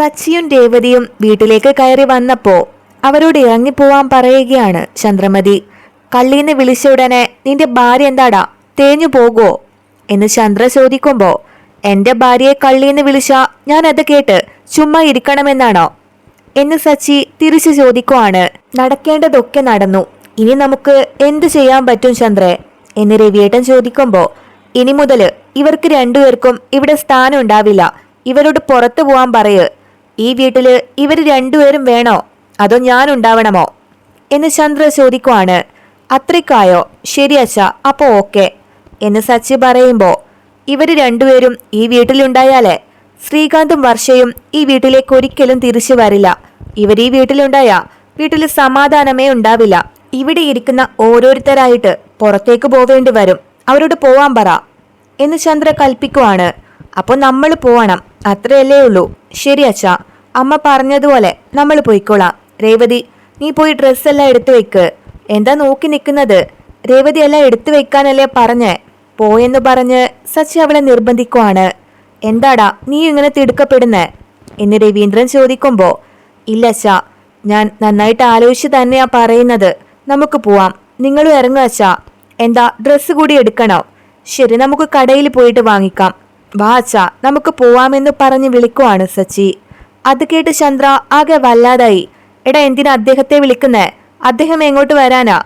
സച്ചിയും രേവതിയും വീട്ടിലേക്ക് കയറി വന്നപ്പോ അവരോട് ഇറങ്ങിപ്പോവാൻ പറയുകയാണ് ചന്ദ്രമതി. കള്ളീന്ന് വിളിച്ച ഉടനെ നിന്റെ ഭാര്യ എന്താടാ? തേഞ്ഞു പോകുമോ എന്ന് ചന്ദ്ര ചോദിക്കുമ്പോ എന്റെ ഭാര്യയെ കള്ളീന്ന് വിളിച്ച ഞാൻ അത് കേട്ട് ചുമ്മാ ഇരിക്കണമെന്നാണോ? എന്ന് സച്ചി തിരിച്ചു ചോദിക്കുവാണ്. നടക്കേണ്ടതൊക്കെ നടന്നു. ഇനി നമുക്ക് എന്തു ചെയ്യാൻ പറ്റും ചന്ദ്രേ? എന്ന് രവിയേട്ടൻ ചോദിക്കുമ്പോ ഇനി മുതൽ ഇവർക്ക് രണ്ടുപേർക്കും ഇവിടെ സ്ഥാനം ഉണ്ടാവില്ല. ഇവരോട് പുറത്തു പോവാൻ പറയ്. ഈ വീട്ടിൽ ഇവർ രണ്ടുപേരും വേണോ? അതോ ഞാൻ ഉണ്ടാവണമോ എന്ന് ചന്ദ്ര ചോദിക്കുവാണ്. അത്രയ്ക്കായോ? ശരി അച്ഛ അപ്പോ ഓക്കെ. എന്ന് സച്ചി പറയുമ്പോ ഇവർ രണ്ടുപേരും ഈ വീട്ടിലുണ്ടായാലേ? ശ്രീകാന്തും വർഷയും ഈ വീട്ടിലേക്ക് ഒരിക്കലും തിരിച്ചു വരില്ല. ഇവർ ഈ വീട്ടിലുണ്ടായ വീട്ടിൽ സമാധാനമേ ഉണ്ടാവില്ല. ഇവിടെ ഇരിക്കുന്ന ഓരോരുത്തരായിട്ട് പുറത്തേക്ക് പോവേണ്ടി വരും. അവരോട് പോവാൻ പറ. എന്ന് ചന്ദ്ര കൽപ്പിക്കുവാണ്. അപ്പോൾ നമ്മൾ പോവണം. അത്രയല്ലേ ഉള്ളൂ. ശരി അച്ഛാ. അമ്മ പറഞ്ഞതുപോലെ നമ്മൾ പോയിക്കോളാം. രേവതി നീ പോയി ഡ്രസ്സെല്ലാം എടുത്തു വെക്ക്. എന്താ നോക്കി നിൽക്കുന്നത്? രേവതി എല്ലാം എടുത്തു വെക്കാനല്ലേ പറഞ്ഞേ? പോയെന്ന് പറഞ്ഞ് സച്ചി അവളെ നിർബന്ധിക്കുവാണ്. എന്താടാ നീ ഇങ്ങനെ തിടുക്കപ്പെടുന്നേ? എന്ന് രവീന്ദ്രൻ ചോദിക്കുമ്പോൾ ഇല്ല അച്ഛാ ഞാൻ നന്നായിട്ട് ആലോചിച്ച് തന്നെയാ പറയുന്നത്. നമുക്ക് പോവാം. നിങ്ങളും ഇറങ്ങുക അച്ഛാ. എന്താ ഡ്രസ്സ് കൂടി എടുക്കണോ? ശരി നമുക്ക് കടയിൽ പോയിട്ട് വാങ്ങിക്കാം. വാ അച്ഛാ നമുക്ക് പോവാമെന്ന് പറഞ്ഞ് വിളിക്കുവാണ് സച്ചി. അത് കേട്ട് ചന്ദ്ര ആകെ വല്ലാതായി. എടാ എന്തിനാ അദ്ദേഹത്തെ വിളിക്കുന്നേ? അദ്ദേഹം എങ്ങോട്ട് വരാനാ?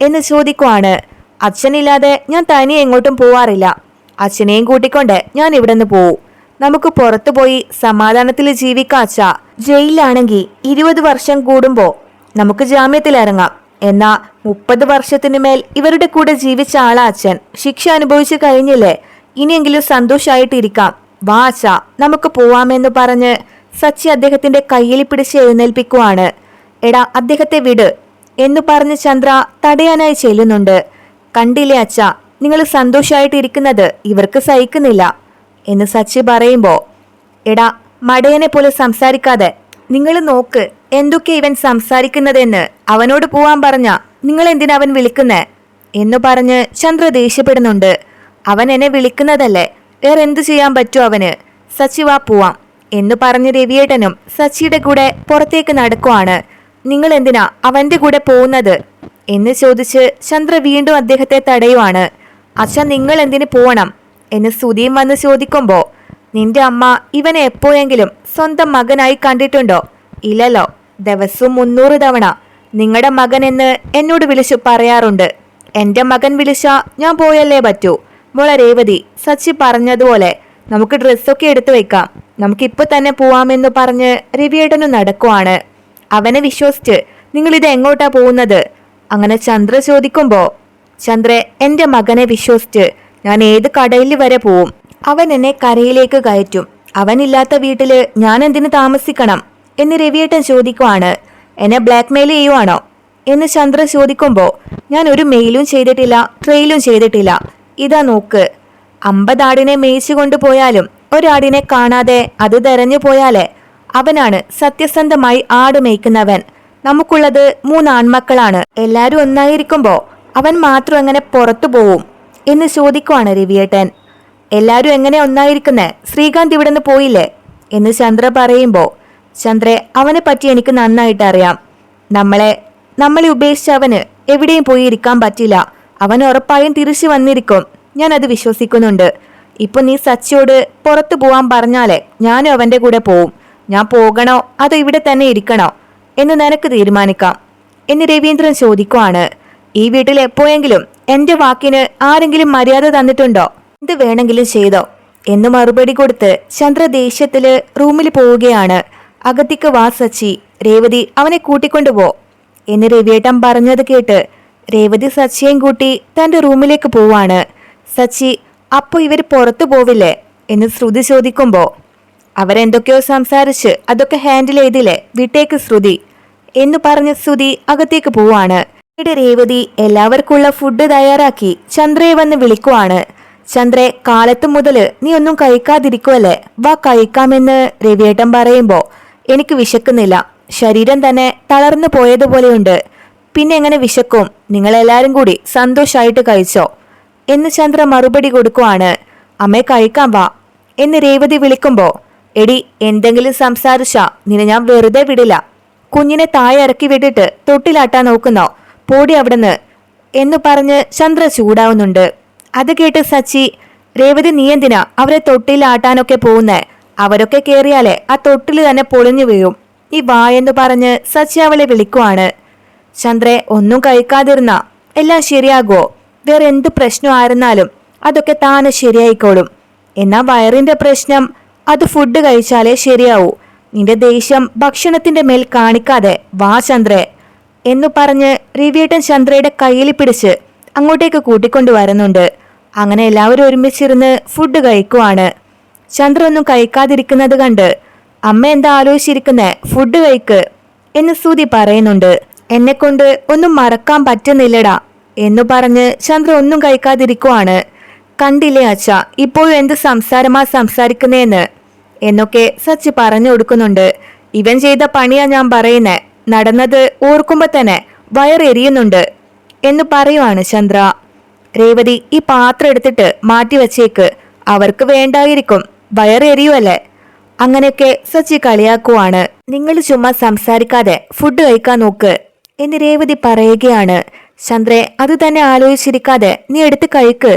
എന്ന് ചോദിക്കുവാണ്. അച്ഛനില്ലാതെ ഞാൻ തനിയെ എങ്ങോട്ടും പോവാറില്ല. അച്ഛനെയും കൂട്ടിക്കൊണ്ട് ഞാൻ ഇവിടെ നിന്ന് പോവും. നമുക്ക് പുറത്തു പോയി സമാധാനത്തിൽ ജീവിക്കാം അച്ഛാ. ജയിലിലാണെങ്കിൽ ഇരുപത് വർഷം കൂടുമ്പോ നമുക്ക് ജാമ്യത്തിൽ ഇറങ്ങാം. എന്നാ മുപ്പത് വർഷത്തിനു മേൽ ഇവരുടെ കൂടെ ജീവിച്ച ആളാ അച്ഛൻ. ശിക്ഷ അനുഭവിച്ചു കഴിഞ്ഞില്ലേ? ഇനിയെങ്കിലും സന്തോഷമായിട്ടിരിക്കാം വാ അച്ഛ. നമുക്ക് പോവാമെന്ന് പറഞ്ഞ് സച്ചി അദ്ദേഹത്തിന്റെ കയ്യിൽ പിടിച്ച് എഴുന്നേൽപ്പിക്കുവാണ്. എടാ അദ്ദേഹത്തെ വിട് എന്നു പറഞ്ഞ് ചന്ദ്ര തടയാനായി ചെല്ലുന്നുണ്ട്. കണ്ടില്ലേ അച്ഛ നിങ്ങൾ സന്തോഷമായിട്ടിരിക്കുന്നത് ഇവർക്ക് സഹിക്കുന്നില്ല എന്ന് സച്ചി പറയുമ്പോ എടാ മടയനെ പോലെ സംസാരിക്കാതെ നിങ്ങൾ നോക്ക് എന്തൊക്കെ ഇവൻ സംസാരിക്കുന്നതെന്ന് അവനോട് പോവാൻ പറഞ്ഞ നിങ്ങൾ എന്തിനാ അവൻ വിളിക്കുന്നേ? എന്നു പറഞ്ഞ് ചന്ദ്ര ദേഷ്യപ്പെടുന്നുണ്ട്. അവൻ എന്നെ വിളിക്കുന്നതല്ലേ വേറെ എന്തു ചെയ്യാൻ പറ്റൂ അവന്? സച്ചിവാ പോവാം. എന്ന് പറഞ്ഞ് രവിയേട്ടനും സച്ചിയുടെ കൂടെ പുറത്തേക്ക് നടക്കുവാണ്. നിങ്ങൾ എന്തിനാ അവന്റെ കൂടെ പോകുന്നത്? എന്ന് ചോദിച്ച് ചന്ദ്ര വീണ്ടും അദ്ദേഹത്തെ തടയുവാണ്. അച്ഛൻ നിങ്ങൾ എന്തിനു പോകണം എന്ന് സുധീം വന്ന് ചോദിക്കുമ്പോ നിന്റെ അമ്മ ഇവനെ എപ്പോഴെങ്കിലും സ്വന്തം മകനായി കണ്ടിട്ടുണ്ടോ? ഇല്ലല്ലോ ദിവസവും മുന്നൂറ് തവണ നിങ്ങളുടെ മകൻ എന്ന് എന്നോട് വിളിച്ചു പറയാറുണ്ട്. എന്റെ മകൻ വിളിച്ച ഞാൻ പോയല്ലേ പറ്റൂ? മോളെ രേവതി സച്ചി പറഞ്ഞതുപോലെ നമുക്ക് ഡ്രസ്സൊക്കെ എടുത്തു വെക്കാം. നമുക്കിപ്പോ തന്നെ പോവാമെന്ന് പറഞ്ഞ് രവിയേട്ടനു നടക്കുവാണ്. അവനെ വിശ്വസിച്ച് നിങ്ങൾ ഇത് എങ്ങോട്ടാ പോകുന്നത്? അങ്ങനെ ചന്ദ്ര ചോദിക്കുമ്പോ ചന്ദ്രെ എന്റെ മകനെ വിശ്വസിച്ച് ഞാൻ ഏത് കടയിൽ വരെ പോവും? അവൻ എന്നെ കരയിലേക്ക് കയറ്റും. അവനില്ലാത്ത വീട്ടിൽ ഞാൻ എന്തിനു താമസിക്കണം? എന്ന് രവിയേട്ടൻ ചോദിക്കുവാണ്. എന്നെ ബ്ലാക്ക്മെയിൽ ചെയ്യുവാണോ? എന്ന് ചന്ദ്ര ചോദിക്കുമ്പോ ഞാൻ ഒരു മെയിലും ചെയ്തിട്ടില്ല ട്രെയിലും ചെയ്തിട്ടില്ല. ഇതാ നോക്ക്. അമ്പതാടിനെ മേയിച്ചു കൊണ്ടുപോയാലും ഒരാടിനെ കാണാതെ അത് തെരഞ്ഞു പോയാലേ അവനാണ് സത്യസന്ധമായി ആട് മേയ്ക്കുന്നവൻ. നമുക്കുള്ളത് മൂന്ന് ആൺമക്കളാണ് എല്ലാരും ഒന്നായിരിക്കുമ്പോ അവൻ മാത്രം എങ്ങനെ പുറത്തു പോവും എന്ന് ചോദിക്കുവാണ് രവിയേട്ടൻ. എല്ലാരും എങ്ങനെ ഒന്നായിരിക്കുന്നേ? ശ്രീകാന്ത് ഇവിടുന്ന് പോയില്ലേ? എന്ന് ചന്ദ്ര പറയുമ്പോ ചന്ദ്രെ അവനെ പറ്റി എനിക്ക് നന്നായിട്ട് അറിയാം. നമ്മളെ നമ്മളെ ഉപേക്ഷിച്ച് അവന് എവിടെയും പോയി ഇരിക്കാൻ പറ്റില്ല. അവൻ ഉറപ്പായും തിരിച്ചു വന്നിരിക്കും. ഞാൻ അത് വിശ്വസിക്കുന്നുണ്ട്. ഇപ്പൊ നീ സച്ചിയോട് പുറത്തു പോവാൻ പറഞ്ഞാലേ ഞാനും അവന്റെ കൂടെ പോവും. ഞാൻ പോകണോ? അതോ ഇവിടെ തന്നെ ഇരിക്കണോ? എന്ന് നിനക്ക് തീരുമാനിക്കാം. എന്ന് രവീന്ദ്രൻ ചോദിക്കുവാണ്. ഈ വീട്ടിൽ എപ്പോഴെങ്കിലും എന്റെ വാക്കിന് ആരെങ്കിലും മര്യാദ തന്നിട്ടുണ്ടോ? എന്ത് വേണമെങ്കിലും ചെയ്തോ? എന്ന് മറുപടി കൊടുത്ത് ചന്ദ്ര ദേഷ്യത്തിൽ റൂമിൽ പോവുകയാണ്. അകത്തിക്ക് വാ സച്ചി. രേവതി അവനെ കൂട്ടിക്കൊണ്ടുപോ എന്ന് രവിയേട്ടൻ പറഞ്ഞത് കേട്ട് രേവതി സച്ചിയെയും കൂട്ടി തന്റെ റൂമിലേക്ക് പോവാണ്. സച്ചി അപ്പോ ഇവർ പുറത്തു പോവില്ലേ? എന്ന് ശ്രുതി ചോദിക്കുമ്പോ അവരെന്തൊക്കെയോ സംസാരിച്ച് അതൊക്കെ ഹാൻഡിൽ ചെയ്തില്ലേ? വിട്ടേക്ക് ശ്രുതി. എന്ന് പറഞ്ഞ ശ്രുതി അകത്തേക്ക് പോവാണ്. ഇവിടെ രേവതി എല്ലാവർക്കുള്ള ഫുഡ് തയ്യാറാക്കി ചന്ദ്രയെ വന്ന് വിളിക്കുവാണ്. ചന്ദ്രെ കാലത്ത് മുതൽ നീ ഒന്നും കഴിക്കാതിരിക്കുവല്ലേ? വാ കഴിക്കാമെന്ന് രവിയേട്ടൻ പറയുമ്പോൾ എനിക്ക് വിശക്കുന്നില്ല. ശരീരം തന്നെ തളർന്നു പോയതുപോലെയുണ്ട്. പിന്നെ എങ്ങനെ വിശക്കും? നിങ്ങളെല്ലാരും കൂടി സന്തോഷമായിട്ട് കഴിച്ചോ? എന്ന് ചന്ദ്ര മറുപടി കൊടുക്കുവാണ്. അമ്മേ കഴിക്കാൻ വാ. എന്ന് രേവതി വിളിക്കുമ്പോ എടി എന്തെങ്കിലും സംസാരിച്ചാ നിന്നെ ഞാൻ വെറുതെ വിടില്ല. കുഞ്ഞിനെ താഴെ ഇറക്കി വിട്ടിട്ട് തൊട്ടിലാട്ടാൻ നോക്കുന്നോ? പോടി അവിടുന്ന്. എന്നു പറഞ്ഞ് ചന്ദ്ര ചൂടാവുന്നുണ്ട്. അത് കേട്ട് സച്ചി രേവതി നീ എന്തിനാ അവരെ തൊട്ടിലാട്ടാനൊക്കെ പോകുന്നേ? അവരൊക്കെ കേറിയാലേ ആ തൊട്ടിൽ തന്നെ പൊളിഞ്ഞു വീഴും. നീ വാ എന്ന് പറഞ്ഞ് സച്ചി അവളെ വിളിക്കുവാണ്. ചന്ദ്രെ ഒന്നും കഴിക്കാതിരുന്ന. എല്ലാം ശരിയാകുമോ വേറെ എന്ത് പ്രശ്നമായിരുന്നാലും അതൊക്കെ താനെ ശരിയായിക്കോളും. എന്നാ വയറിന്റെ പ്രശ്നം അത് ഫുഡ് കഴിച്ചാലേ ശരിയാവൂ. നിന്റെ ദേഷ്യം ഭക്ഷണത്തിന്റെ മേൽ കാണിക്കാതെ വാ ചന്ദ്രെ എന്നു പറഞ്ഞ് രവിയേട്ടൻ ചന്ദ്രയുടെ കയ്യിൽ പിടിച്ച് അങ്ങോട്ടേക്ക് കൂട്ടിക്കൊണ്ടു വരുന്നുണ്ട് അങ്ങനെ എല്ലാവരും ഒരുമിച്ചിരുന്ന് ഫുഡ് കഴിക്കുവാണ്. ചന്ദ്ര ഒന്നും കഴിക്കാതിരിക്കുന്നത് കണ്ട് അമ്മ എന്താ ആലോചിച്ചിരിക്കുന്നേ ഫുഡ് കഴിക്ക് എന്ന് സൂതി പറയുന്നുണ്ട്. എന്നെ കൊണ്ട് ഒന്നും മറക്കാൻ പറ്റുന്നില്ലടാ എന്നു പറഞ്ഞ് ചന്ദ്ര ഒന്നും കഴിക്കാതിരിക്കുവാണ്. കണ്ടില്ലേ അച്ഛ ഇപ്പോഴും എന്ത് സംസാരമാ സംസാരിക്കുന്നേന്ന്? എന്നൊക്കെ സച്ചി പറഞ്ഞു കൊടുക്കുന്നുണ്ട്. ഇവൻ ചെയ്ത പണിയാ ഞാൻ പറയുന്നേ നടന്നത് ഓർക്കുമ്പോ തന്നെ വയറെരിയുന്നുണ്ട് എന്ന് പറയുവാണ് ചന്ദ്ര. രേവതി ഈ പാത്രം എടുത്തിട്ട് മാറ്റി വച്ചേക്ക് അവർക്ക് വേണ്ടായിരിക്കും വയറെരിയുമല്ലേ അങ്ങനെയൊക്കെ സച്ചി കളിയാക്കുവാണ്. നിങ്ങൾ ചുമ്മാ സംസാരിക്കാതെ ഫുഡ് കഴിക്കാൻ നോക്ക് എന്ന് രേവതി പറയുകയാണ്. ചന്ദ്രെ അത് തന്നെ ആലോചിച്ചിരിക്കാതെ നീ എടുത്ത് കഴിക്ക്.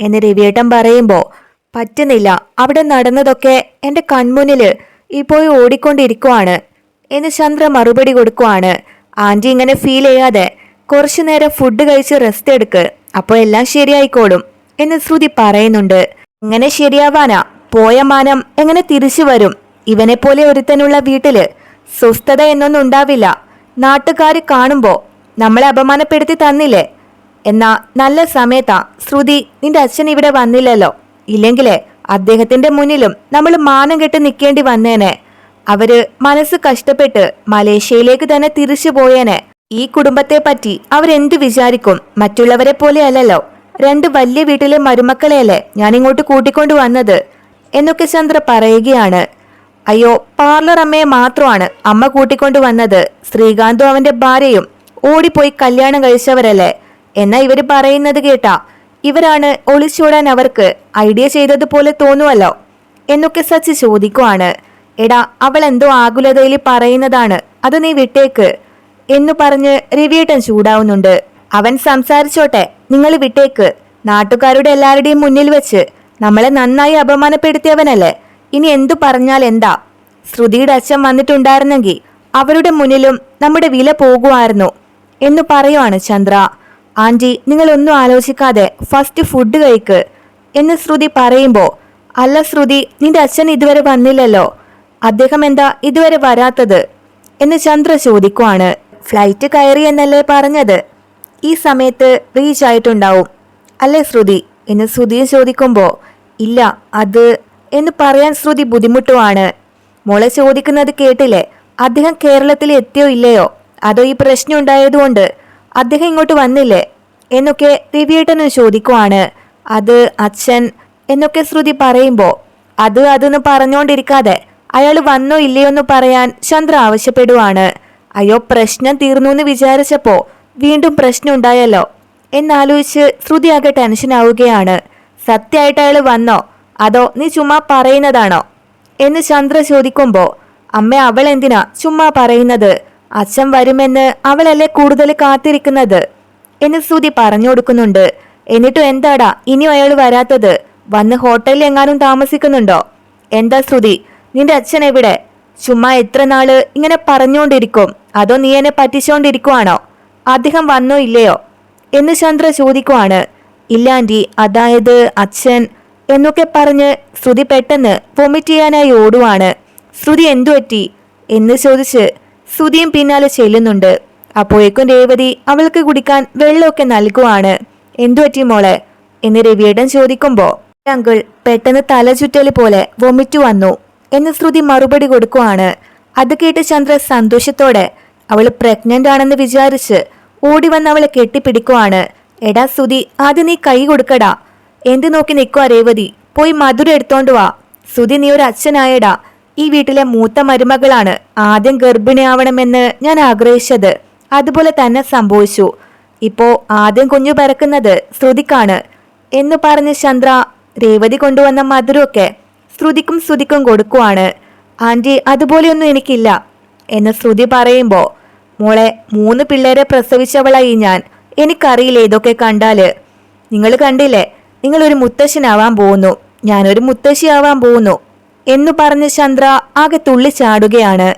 എന്ന് രവിയേട്ടൻ പറയുമ്പോ പറ്റുന്നില്ല അവിടെ നടന്നതൊക്കെ എന്റെ കൺമുന്നിൽ ഇപ്പോൾ ഓടിക്കൊണ്ടിരിക്കുവാണ് എന്ന് ചന്ദ്ര മറുപടി കൊടുക്കുവാണ്. ആന്റി ഇങ്ങനെ ഫീൽ ചെയ്യാതെ കുറച്ചു നേരം ഫുഡ് കഴിച്ച് റെസ്റ്റ് എടുക്ക് അപ്പോൾ എല്ലാം ശരിയായിക്കോളും എന്ന് ശ്രുതി പറയുന്നുണ്ട്. എങ്ങനെ ശരിയാവാനാ? പോയ മാനം എങ്ങനെ തിരിച്ചു വരും? ഇവനെ പോലെ ഒരുത്തനുള്ള വീട്ടിൽ സ്വസ്ഥത എന്നൊന്നും ഉണ്ടാവില്ല. നാട്ടുകാർ കാണുമ്പോ നമ്മളെ അപമാനപ്പെടുത്തി തന്നില്ലേ? എന്നാ നല്ല സമയത്താ ശ്രുതി നിന്റെ അച്ഛൻ ഇവിടെ വന്നില്ലല്ലോ. ഇല്ലെങ്കിലേ അദ്ദേഹത്തിന്റെ മുന്നിലും നമ്മൾ മാനം കെട്ട് നിൽക്കേണ്ടി വന്നേനെ. അവർ മനസ്സ് കഷ്ടപ്പെട്ട് മലേഷ്യയിലേക്ക് തന്നെ തിരിച്ചു പോയേനെ. ഈ കുടുംബത്തെ പറ്റി അവരെന്തു വിചാരിക്കും? മറ്റുള്ളവരെ പോലെ അല്ലല്ലോ. രണ്ട് വലിയ വീട്ടിലെ മരുമക്കളെയല്ലേ ഞാൻ ഇങ്ങോട്ട് കൂട്ടിക്കൊണ്ടു വന്നത്? എന്നൊക്കെ ചന്ദ്ര പറയുകയാണ്. അയ്യോ പാർലർ അമ്മയെ മാത്രമാണ് അമ്മ കൂട്ടിക്കൊണ്ടു വന്നത്. ശ്രീകാന്തും അവന്റെ ഭാര്യയും ഓടിപ്പോയി കല്യാണം കഴിച്ചവരല്ലേ? എന്നാ ഇവർ പറയുന്നത് കേട്ടാ. ഇവരാണ് ഒളിച്ചോടാൻ അവർക്ക് ഐഡിയ ചെയ്തതുപോലെ തോന്നുവല്ലോ? എന്നൊക്കെ സച്ചി ചോദിക്കുവാണ്. എടാ അവൾ എന്തോ ആകുലതയിൽ പറയുന്നതാണ്. അത് നീ വിട്ടേക്ക്. എന്നു പറഞ്ഞ് രവിയേട്ടൻ ചൂടാവുന്നുണ്ട്. അവൻ സംസാരിച്ചോട്ടെ നിങ്ങൾ വിട്ടേക്ക്. നാട്ടുകാരുടെ എല്ലാവരുടെയും മുന്നിൽ വെച്ച് നമ്മളെ നന്നായി അപമാനപ്പെടുത്തിയവനല്ലേ? ഇനി എന്തു പറഞ്ഞാൽ എന്താ? ശ്രുതിയുടെ അച്ഛൻ വന്നിട്ടുണ്ടായിരുന്നെങ്കിൽ അവരുടെ മുന്നിലും നമ്മുടെ വില പോകുമായിരുന്നു. എന്നു പറയുവാണ് ചന്ദ്ര. ആന്റി നിങ്ങൾ ഒന്നും ആലോചിക്കാതെ ഫസ്റ്റ് ഫുഡ് കഴിക്ക്. എന്ന് ശ്രുതി പറയുമ്പോൾ അല്ല ശ്രുതി നിന്റെ അച്ഛൻ ഇതുവരെ വന്നില്ലല്ലോ. അദ്ദേഹം എന്താ ഇതുവരെ വരാത്തത്? എന്ന് ചന്ദ്ര ചോദിക്കുവാണ്. ഫ്ലൈറ്റ് കയറി എന്നല്ലേ പറഞ്ഞത്? ഈ സമയത്ത് റീച്ച് ആയിട്ടുണ്ടാവും. അല്ലേ ശ്രുതി? എന്ന് ശ്രുതിയെ ചോദിക്കുമ്പോൾ ഇല്ല അത് എന്ന് പറയാൻ ശ്രുതി ബുദ്ധിമുട്ടുവാണ്. മോളെ ചോദിക്കുന്നത് കേട്ടില്ലേ? അദ്ദേഹം കേരളത്തിൽ എത്തിയോ ഇല്ലയോ? അതോ ഈ പ്രശ്നം ഉണ്ടായതുകൊണ്ട് അദ്ദേഹം ഇങ്ങോട്ട് വന്നില്ലേ? എന്നൊക്കെ രവിയേട്ടന് ചോദിക്കുവാണ്. അത് അച്ഛൻ എന്നൊക്കെ ശ്രുതി പറയുമ്പോൾ അത് അതെന്ന് പറഞ്ഞുകൊണ്ടിരിക്കാതെ അയാൾ വന്നോ ഇല്ലയോ എന്ന് പറയാൻ ചന്ദ്ര ആവശ്യപ്പെടുവാണ്. അയ്യോ പ്രശ്നം തീർന്നു എന്ന് വിചാരിച്ചപ്പോൾ വീണ്ടും പ്രശ്നം ഉണ്ടായല്ലോ എന്നാലോചിച്ച് ശ്രുതി ആകെ ടെൻഷൻ ആവുകയാണ്. സത്യമായിട്ട് അയാൾ വന്നോ? അതോ നീ ചുമ്മാ പറയുന്നതാണോ? എന്ന് ചന്ദ്ര ചോദിക്കുമ്പോൾ അമ്മ അവൾ എന്തിനാ ചുമ്മാ പറയുന്നത്? അച്ഛൻ വരുമെന്ന് അവളല്ലേ കൂടുതൽ കാത്തിരിക്കുന്നത്? എന്ന് ശ്രുതി പറഞ്ഞു കൊടുക്കുന്നുണ്ട്. എന്നിട്ടും എന്താടാ ഇനിയും അയാൾ വരാത്തത്? വന്ന് ഹോട്ടലിൽ എങ്ങാനും താമസിക്കുന്നുണ്ടോ? എന്താ ശ്രുതി നിന്റെ അച്ഛൻ എവിടെ? ചുമ്മാ എത്ര നാൾ ഇങ്ങനെ പറഞ്ഞുകൊണ്ടിരിക്കും അതോ നീ എന്നെ പറ്റിച്ചോണ്ടിരിക്കുവാണോ? അദ്ദേഹം വന്നോ ഇല്ലയോ? എന്ന് ചന്ദ്ര ചോദിക്കുവാണ്. ഇല്ലാണ്ടി അതായത് അച്ഛൻ എന്നൊക്കെ പറഞ്ഞ് ശ്രുതി പെട്ടെന്ന് വൊമിറ്റ് ചെയ്യാനായി ഓടുവാണ്. ശ്രുതി എന്തു പറ്റി? എന്ന് ചോദിച്ച് ശ്രുതിയും പിന്നാലെ ചെല്ലുന്നുണ്ട്. അപ്പോഴേക്കും രേവതി അവൾക്ക് കുടിക്കാൻ വെള്ളമൊക്കെ നൽകുവാണ്. എന്തുപറ്റി മോളെ? എന്ന് രവിയേട്ടൻ ചോദിക്കുമ്പോ അങ്കിൾ പെട്ടെന്ന് തലചുറ്റൽ പോലെ വൊമിറ്റ് വന്നു എന്ന് ശ്രുതി മറുപടി കൊടുക്കുവാണ്. അത് കേട്ട് ചന്ദ്ര സന്തോഷത്തോടെ അവൾ പ്രഗ്നന്റ് ആണെന്ന് വിചാരിച്ച് ഓടി വന്ന് അവളെ കെട്ടിപ്പിടിക്കുവാണ്. എടാ ശ്രുതി ആദ്യം നീ കൈ കൊടുക്കടാ. എന്ത് നോക്കി നിൽക്കുവാ രേവതി? പോയി മധുര എടുത്തോണ്ട് വാ. ശ്രുതി നീ ഒരു അച്ഛനായടാ. ഈ വീട്ടിലെ മൂത്ത മരുമകളാണ് ആദ്യം ഗർഭിണിയാവണമെന്ന് ഞാൻ ആഗ്രഹിച്ചത്. അതുപോലെ തന്നെ സംഭവിച്ചു. ഇപ്പോ ആദ്യം കുഞ്ഞു പിറക്കുന്നത് ശ്രുതിക്കാണ്. എന്ന് പറഞ്ഞ് ചന്ദ്ര രേവതി കൊണ്ടുവന്ന മധുരമൊക്കെ ശ്രുതിക്കും ശ്രുതിക്കും കൊടുക്കുവാണ്. ആന്റി അതുപോലെയൊന്നും എനിക്കില്ല എന്ന് ശ്രുതി പറയുമ്പോൾ മോളെ മൂന്ന് പിള്ളേരെ പ്രസവിച്ചവളായി ഞാൻ. എനിക്കറിയില്ല ഇതൊക്കെ കണ്ടാൽ? നിങ്ങൾ കണ്ടില്ലേ? നിങ്ങളൊരു മുത്തശ്ശനാവാൻ പോകുന്നു. ഞാനൊരു മുത്തശ്ശിയാവാൻ പോകുന്നു. എന്നു പറഞ്ഞ് ചന്ദ്ര ആകെ തുള്ളിച്ചാടുകയാണ്.